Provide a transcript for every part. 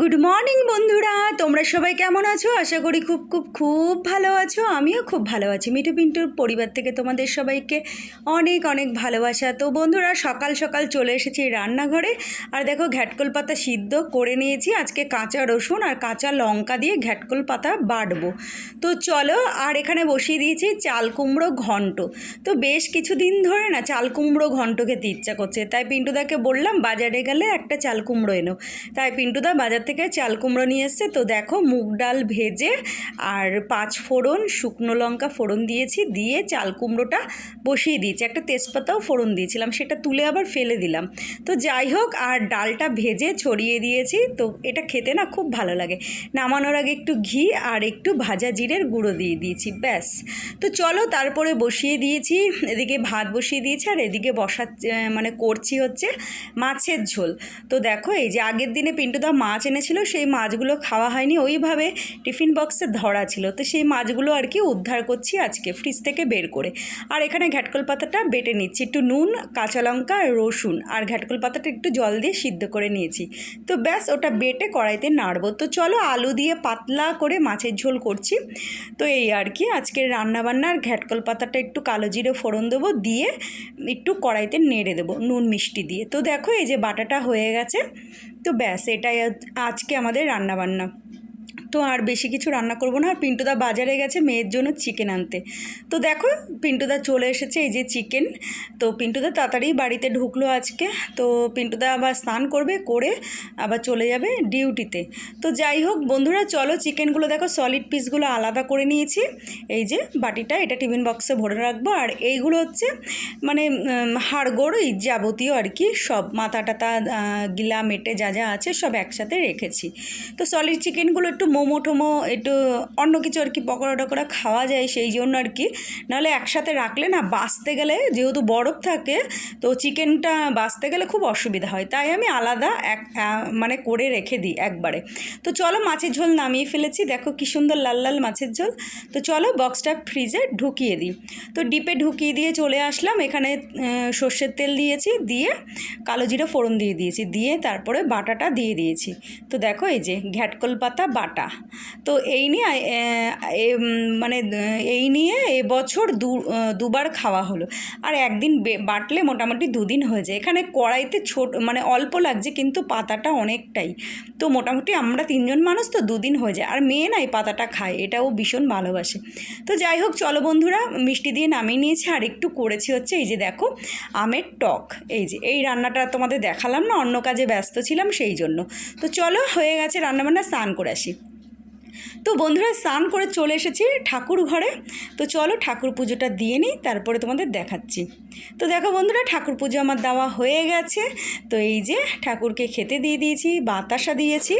Good morning বন্ধুরা। তোমরা সবাই কেমন আছো? আশা করি খুব খুব খুব ভালো আছো। আমিও খুব ভালো আছি। মিঠু পিন্টুর পরিবার থেকে তোমাদের সবাইকে অনেক অনেক ভালোবাসা। তো বন্ধুরা, সকাল সকাল চলে এসেছি রান্নাঘরে। আর দেখো, ঘ্যাটকল পাতা সিদ্ধ করে নিয়েছি। আজকে কাঁচা রসুন আর কাঁচা লঙ্কা দিয়ে ঘ্যাটকল পাতা বাটবো। তো চলো, আর এখানে বসিয়ে দিয়েছি চাল কুমড়ো ঘন্ট। তো বেশ কিছুদিন ধরে না, চাল কুমড়ো ঘন্ট খেতে ইচ্ছা করছে। তাই পিন্টুদাকে বললাম, বাজারে গেলে একটা চাল কুমড়ো এনো। তাই পিন্টুদা বাজার থেকে চাল কুমড়ো নিয়ে এসছে। তো দেখো মুগ ডাল ভেজে আর পাঁচ ফোড়ন, শুকনো লঙ্কা ফোড়ন দিয়েছি, দিয়ে চাল কুমড়োটা বসিয়ে দিয়েছি। একটা তেজপাতাও ফোড়ন দিয়েছিলাম, সেটা তুলে আবার ফেলে দিলাম। তো যাই হোক, আর ডালটা ভেজে ছড়িয়ে দিয়েছি। তো এটা খেতে না খুব ভালো লাগে। নামানোর আগে একটু ঘি আর একটু ভাজা জিরের গুঁড়ো দিয়ে দিয়েছি, ব্যাস। তো চলো তারপরে বসিয়ে দিয়েছি, এদিকে ভাত বসিয়ে দিয়েছি আর এদিকে বসা মানে করছি হচ্ছে মাছের ঝোল। তো দেখো এই যে আগের দিনে পিন্টুদা মাছ এনেছিল সেই মাছগুলো খাওয়া হয়নি। ওইভাবে টিফিন বক্সে ধরা ছিল। তো সেই মাছগুলো আর কি উদ্ধার করছি আজকে ফ্রিজ থেকে বের করে। আর এখানে ঘ্যাটকল পাতাটা বেটে নিচ্ছি। একটু নুন, কাঁচা লঙ্কা রসুন। আর ঘ্যাটকল পাতাটা একটু জল দিয়ে সিদ্ধ করে নিয়েছি। তো ব্যাস, ওটা বেটে কড়াইতে নাড়বো। তো চলো আলু দিয়ে পাতলা করে মাছের ঝোল করছি। তো এই আর কি আজকের রান্নাবান্না। আর ঘ্যাটকল পাতাটা একটু কালো জিরে ফোড়ন দেবো দিয়ে একটু কড়াইতে নেড়ে দেবো নুন মিষ্টি দিয়ে। তো দেখো, এই যে বাটাটা হয়ে গেছে। তো ব্যাস এটাই আজ- আজকে আমাদের রান্নাবান্না। তো আর বেশি কিছু রান্না করব না। আর পিন্টুদা বাজারে গেছে মেয়ের জন্য চিকেন আনতে। তো দেখো, পিন্টুদা চলে এসেছে এই যে চিকেন। তো পিন্টুদা তাড়াতাড়ি বাড়িতে ঢুকলো আজকে। তো পিন্টুদা আবার স্নান করবে, করে আবার চলে যাবে ডিউটিতে। তো যাই হোক বন্ধুরা, চলো চিকেনগুলো দেখো সলিড পিসগুলো আলাদা করে নিয়েছি। এই যে বাটিটা, এটা টিফিন বক্সে ভরে রাখব। আর এইগুলো হচ্ছে মানে হাড়গোড় এই যাবতীয় আর কি, সব মাথা টাতা গিলা, মেটে যা যা আছে সব একসাথে রেখেছি। তো সলিড চিকেনগুলো একটু মোমো একটু অন্য কিছু আর কি, পকোড়া টকোড়া খাওয়া যায় সেই জন্য আর কি। নাহলে একসাথে রাখলে না, বাঁচতে গেলে যেহেতু বরফ থাকে, তো চিকেনটা বাঁচতে গেলে খুব অসুবিধা হয়। তাই আমি আলাদা এক মানে করে রেখে দিই একবারে। তো চলো মাছের ঝোল নামিয়ে ফেলেছি, দেখো কি সুন্দর লাল লাল মাছের ঝোল। তো চলো বক্সটা ফ্রিজে ঢুকিয়ে দিই। তো ডিপে ঢুকিয়ে দিয়ে চলে আসলাম, এখানে সর্ষের তেল দিয়েছি, দিয়ে কালো জিরা ফোড়ন দিয়ে দিয়েছি, দিয়ে তারপরে বাটাটা দিয়ে দিয়েছি। তো দেখো এই যে ঘ্যাটকল পাতা বাটা। তো এই নিয়ে মানে এই নিয়ে এবছর দু দুবার খাওয়া হলো। আর একদিন বাটলে মোটামুটি দুদিন হয়ে যায় এখানে কড়াইতে ছোট মানে অল্প লাগছে, কিন্তু পাতাটা অনেকটাই। তো মোটামুটি আমরা তিনজন মানুষ তো দুদিন হয়ে যায় আর মেয়ে না এই পাতাটা খায়, এটাও ভীষণ ভালোবাসে। তো যাই হোক, চলো বন্ধুরা, মিষ্টি দিয়ে নামিয়ে নিয়েছি। আর একটু করেছি হচ্ছে, এই যে দেখো, আমের টক। এই যে, এই রান্নাটা তোমাদের দেখালাম না, অন্য কাজে ব্যস্ত ছিলাম সেই জন্য। তো চলো, হয়ে গেছে রান্নাবান্না, স্নান করে আসি। তো বন্ধুরা স্নান করে চলে এসেছি ঠাকুর ঘরে। তো চলো ঠাকুর পুজোটা দিয়ে নিই, তারপরে তোমাদের দেখাচ্ছি। তো দেখো বন্ধুরা, ঠাকুর পুজো আমার দেওয়া হয়ে গেছে। তো এই যে ঠাকুরকে খেতে দিয়ে দিয়েছি, বাতাসা দিয়েছি,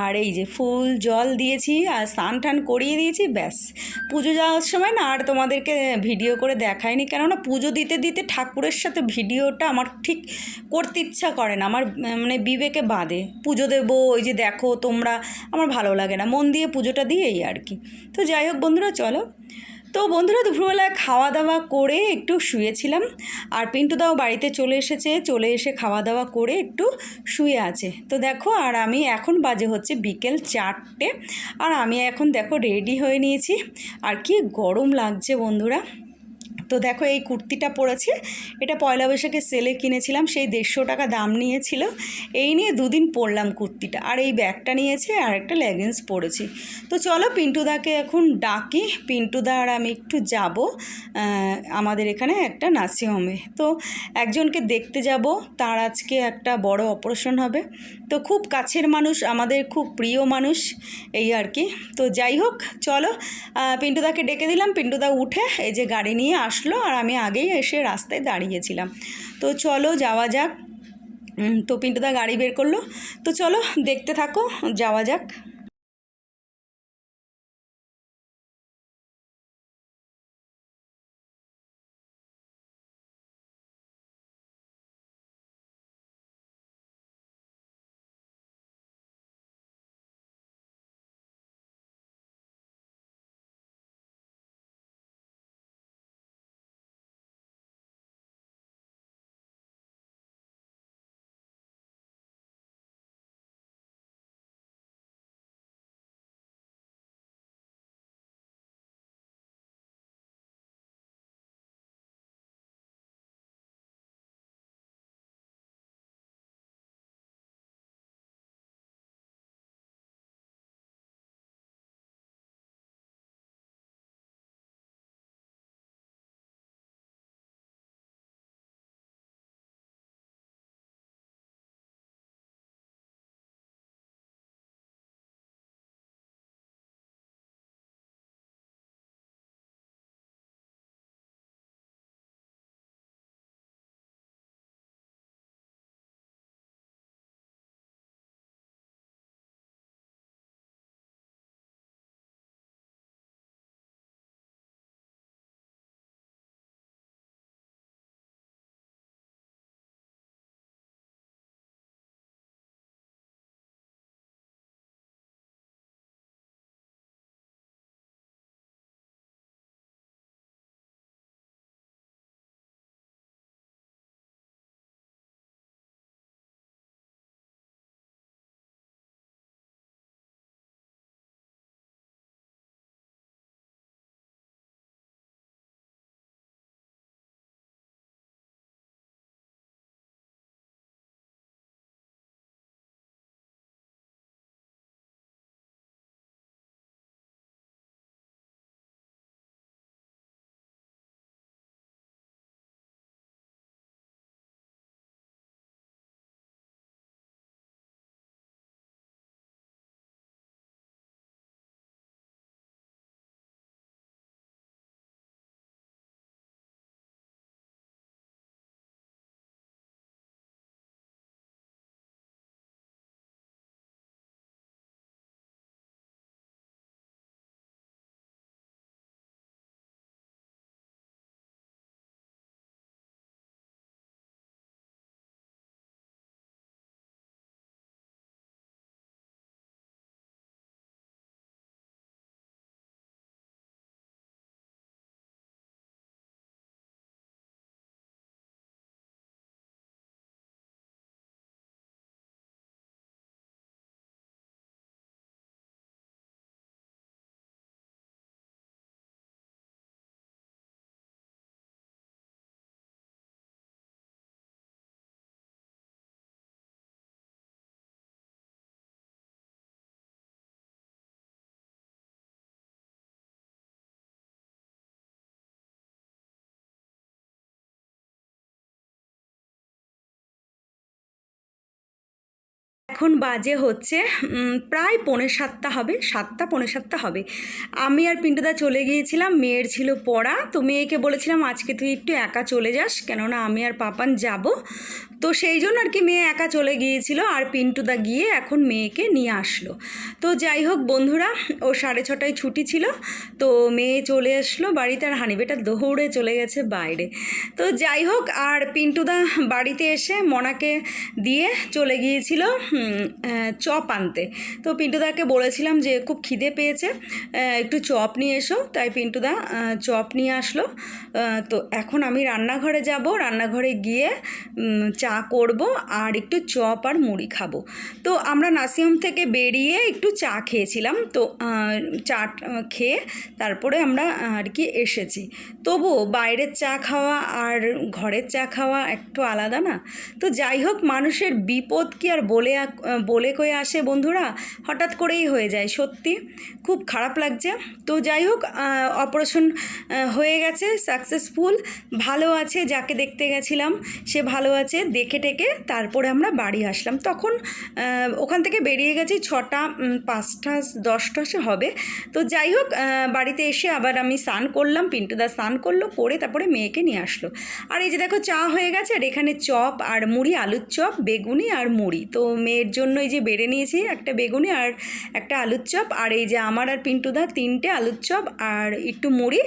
আর এই যে ফুল, জল দিয়েছি, আর স্নান টান করিয়ে দিয়েছি, ব্যাস। পুজো যাওয়ার সময় না আর তোমাদেরকে ভিডিও করে দেখায়নি কেননা পুজো দিতে দিতে ঠাকুরের সাথে ভিডিওটা আমার ঠিক করতে ইচ্ছা করে না, আমার মানে বিবেকে বাঁধে। পুজো দেবো, ওই যে দেখো তোমরা, আমার ভালো লাগে না, মন দিয়ে পুজোটা দিই এই আর কি। তো যাই হোক বন্ধুরা, চলো। তো বন্ধুরা দুপুরবেলায় খাওয়া দাওয়া করে একটু শুয়েছিলাম আর পিন্টুদাও বাড়িতে চলে এসেছে, চলে এসে খাওয়া দাওয়া করে একটু শুয়ে আছে। তো দেখো, আর আমি এখন বাজে হচ্ছে বিকেল চারটে, আর আমি এখন দেখো রেডি হয়ে নিয়েছি। আর কি গরম লাগছে বন্ধুরা। তো দেখো এই কুর্তিটা পরেছে। এটা পয়লা বৈশাখে সেলে কিনেছিলাম, সেই দেড়শো টাকা দাম নিয়েছিল। এই নিয়ে দুদিন পরলাম কুর্তিটা, আর এই ব্যাগটা নিয়েছে আর একটা লেগিংস পরেছি। তো চলো পিন্টুদাকে এখন ডাকি, পিন্টুদা আর আমি একটু যাব আমাদের এখানে একটা নার্সিংহোমে তো একজনকে দেখতে যাব, তার আজকে একটা বড় অপারেশন হবে। তো খুব কাছের মানুষ, আমাদের খুব প্রিয় মানুষ, এই আর কি। তো যাই হোক, চলো পিন্টুদাকে ডেকে দিলাম, পিন্টুদা উঠে এই যে গাড়ি নিয়ে আসলো আর আমি আগেই এসে রাস্তায় দাঁড়িয়েছিলাম। তো চলো যাওয়া যাক। তো পিন্টুদা গাড়ি বের করল। তো চলো দেখতে থাকো, যাওয়া যাক। এখন বাজে হচ্ছে প্রায় পৌনে সাতটা হবে, সাতটা পৌনে সাতটা হবে। আমি আর পিন্টুদা চলে গিয়েছিলাম, মেয়ের ছিল পড়া। তো মেয়েকে বলেছিলাম, আজকে তুই একটু একা চলে যাস, কেননা আমি আর পাপান যাব। তো সেই জন্য আর কি মেয়ে একা চলে গিয়েছিল আর পিন্টুদা গিয়ে এখন মেয়েকে নিয়ে আসলো। তো যাই হোক বন্ধুরা ও সাড়ে ছটায় ছুটি ছিল তো মেয়ে চলে আসলো বাড়িতে আর হানিবেটা দৌড়ে চলে গেছে বাইরে। তো যাই হোক আর পিন্টুদা বাড়িতে এসে মনাকে দিয়ে চলে গিয়েছিল চপ আনতে। তো পিন্টুদাকে বলেছিলাম যে খুব খিদে পেয়েছে একটু চপ নিয়ে এসো। তাই পিন্টুদা চপ নিয়ে আসলো তো এখন আমি রান্নাঘরে যাব। রান্নাঘরে গিয়ে উম, চা করব আর একটু চপ আর মুড়ি খাব। তো আমরা নাসিম থেকে বেরিয়ে একটু চা খেয়েছিলাম। তো চা খেয়ে তারপরে আমরা আর কি এসেছি। তবু বাইরের চা খাওয়া আর ঘরের চা খাওয়া একটু আলাদা না? তো যাই হোক, মানুষের বিপদ কি আর বলে বলে কয়ে আসে বন্ধুরা? হঠাৎ করেই হয়ে যায়, সত্যি। খুব খারাপ লাগছে। তো যাই হোক অপারেশন হয়ে গেছে, সাকসেসফুল। ভালো আছে, যাকে দেখতে গেছিলাম, সে ভালো আছে। দেখে টেকে তারপরে আমরা বাড়ি আসলাম। তখন ওখান থেকে বেরিয়ে গেছি ছটা পাঁচটা, দশটা সে হবে। তো যাই হোক বাড়িতে এসে আবার আমি স্নান করলাম পিন্টুদা স্নান করল, করে তারপরে মেয়েকে নিয়ে আসলো। আর এই যে দেখো, চা হয়ে গেছে, আর এখানে চপ আর মুড়ি, আলুর চপ, বেগুনি আর মুড়ি। তো মেয়ের জন্য এই যে বেড়ে নিয়েছি একটা বেগুনি আর একটা আলুর চপ। আর এই যে আমার আর পিন্টুদা তিনটে আলুর চপ আর একটু মুড়ি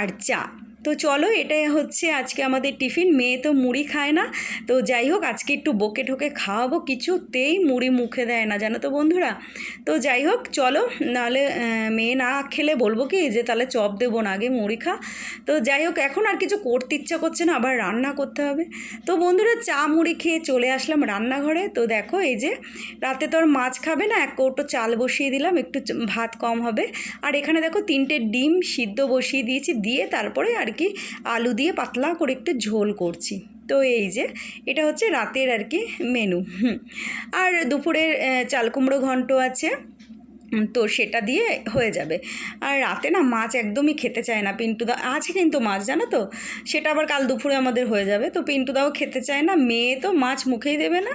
আর চা। তো চলো, এটাই হচ্ছে আজকে আমাদের টিফিন। মেয়ে তো মুড়ি খায় না। তো যাই হোক, আজকে একটু বকে ঠোকে খাওয়াবো। কিছুতেই মুড়ি মুখে দেয় না, জানো তো বন্ধুরা? তো যাই হোক, চলো, নাহলে মেয়ে না খেলে বলব কি, যে তাহলে চপ দেবো না, আগে মুড়ি খা। তো যাই হোক, এখন আর কিছু করতে ইচ্ছা করছে না, আবার রান্না করতে হবে। তো বন্ধুরা, চা মুড়ি খেয়ে চলে আসলাম রান্নাঘরে। তো দেখো, এই যে, রাতে তো আর মাছ খাবে না, এক কৌটো চাল বসিয়ে দিলাম, একটু ভাত কম হবে। আর এখানে দেখো, তিনটে ডিম সিদ্ধ বসিয়ে দিয়েছি, দিয়ে তারপরে আর কি আলু দিয়ে পাতলা করে একটু ঝোল করছি। তো এই যে, এটা হচ্ছে রাতের আর কি মেনু। আর দুপুরের চাল কুমড়ো ঘন্ট আছে। তো সেটা দিয়ে হয়ে যাবে। আর রাতে না মাছ একদমই খেতে চায় না পিন্টুদা আছে কিন্তু মাছ, জানো তো? সেটা আবার কাল দুপুরে আমাদের হয়ে যাবে। তো পিন্টুদাও খেতে চায় না, মেয়ে তো মাছ মুখেই দেবে না,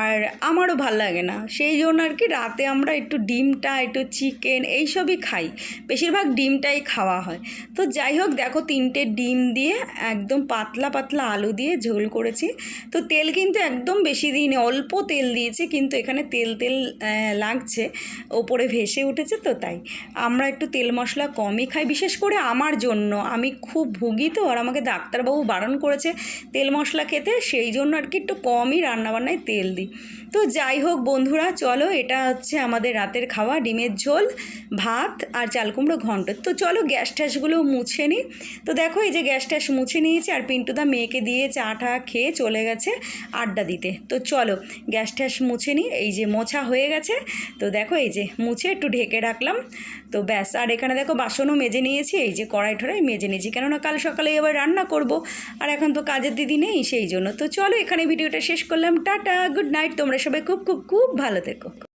আর আমারও ভালো লাগে না। সেই জন্য আর কি রাতে আমরা একটু ডিমটা, একটু চিকেন এইসবই খাই। বেশিরভাগ ডিমটাই খাওয়া হয়। তো যাই হোক, দেখো তিনটে ডিম দিয়ে একদম পাতলা পাতলা আলু দিয়ে ঝোল করেছি। তো তেল কিন্তু একদম বেশি দিইনি, অল্প তেল দিয়েছি, কিন্তু এখানে তেল তেল লাগছে। ওপরে ভেসে উঠেছে তো তাই। আমরা একটু তেল মশলা কমই খাই, বিশেষ করে আমার জন্য। আমি খুব ভুগি তো, আর আমাকে ডাক্তারবাবু বারণ করেছে তেল মশলা খেতে, সেই জন্য আর কি একটু কমই রান্নাবান্নায় তেল দিই। তো যাই হোক বন্ধুরা, চলো এটা হচ্ছে আমাদের রাতের খাওয়া, ডিমের ঝোল, ভাত আর চাল কুমড়ো ঘন্ট। তো চলো গ্যাস ট্যাসগুলো মুছে নিই। তো দেখো এই যে গ্যাস ট্যাস মুছে নিয়েছি, আর পিন্টুদা মেয়েকে দিয়ে চা টা খেয়ে চলে গেছে আড্ডা দিতে। তো চলো গ্যাস ট্যাস মুছে নিই, এই যে মোছা হয়ে গেছে। তো দেখো এই যে মুছে একটু ঢেকে রাখলাম। তো ব্যাস, আর এখানে দেখো বাসনও মেজে নিয়েছি, এই যে কড়াই ঠড়াই মেজে নিয়েছি, কেননা কাল সকালে এবার রান্না করব, আর এখন তো কাজের দিদি নেই সেই জন্য। তো চলো এখানে ভিডিওটা শেষ করলাম, টাটা, গুড নাইট, তোমরা সবাই খুব খুব খুব ভালো থেকো।